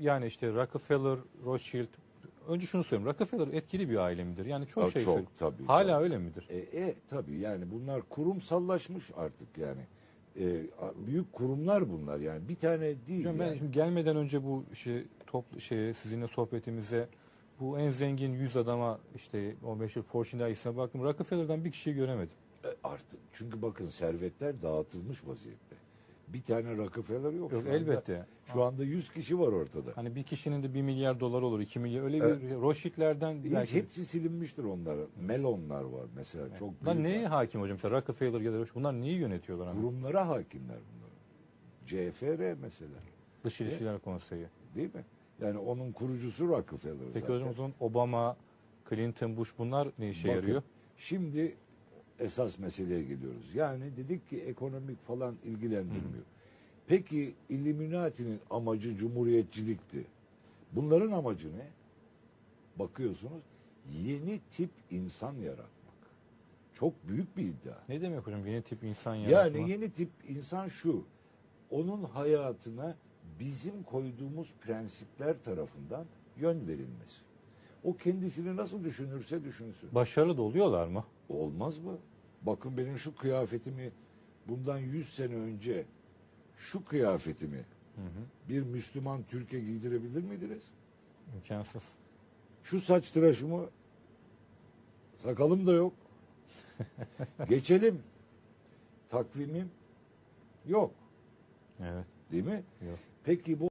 Yani işte Rockefeller, Rothschild. Önce şunu söyleyeyim. Rockefeller etkili bir aile midir? Yani çok Aa, şey çok, söyleyeyim. tabii, Hala tabii. öyle midir? E, e tabii yani bunlar kurumsallaşmış artık yani. E, büyük kurumlar bunlar yani. Bir tane değil Hocam ben yani. şimdi gelmeden önce bu şey toplu şey sizinle sohbetimize bu en zengin 100 adama işte o meşhur Fortune dergisine baktım. Rockefeller'dan bir kişiyi göremedim. E, artık çünkü bakın servetler dağıtılmış vaziyette. Bir tane Rockefeller yok. Yok şu anda. elbette. Şu anda 100 kişi var ortada. Hani bir kişinin de 1 milyar dolar olur, 2 milyar öyle Evet. bir Rothschild'lerden Hiç, belki hepsi silinmiştir onlar. Melonlar var mesela çok Bunlar büyük. neye hakim hocam? Mesela Rockefeller ya da Rothschild bunlar neyi yönetiyorlar? Hani? Kurumlara hakimler bunlar. CFR mesela. Dış İlişkiler Konseyi. Değil mi? Yani onun kurucusu Rockefeller Peki zaten. hocam o zaman Obama, Clinton, Bush bunlar ne işe Bakın, yarıyor? Şimdi esas meseleye geliyoruz. Yani dedik ki ekonomik falan ilgilendirmiyor. Peki Illuminati'nin amacı cumhuriyetçilikti. Bunların amacı ne? Bakıyorsunuz yeni tip insan yaratmak. Çok büyük bir iddia. Ne demek hocam yeni tip insan yaratma? Yani yeni tip insan şu. Onun hayatına bizim koyduğumuz prensipler tarafından yön verilmesi. O kendisini nasıl düşünürse düşünsün. Başarılı da oluyorlar mı? Olmaz mı? Bakın benim şu kıyafetimi bundan 100 sene önce şu kıyafetimi bir Müslüman Türkiye giydirebilir miydiniz? İmkansız. Şu saç tıraşımı sakalım da yok. Geçelim. Takvimim yok. Evet. Değil mi? Yok. Peki bu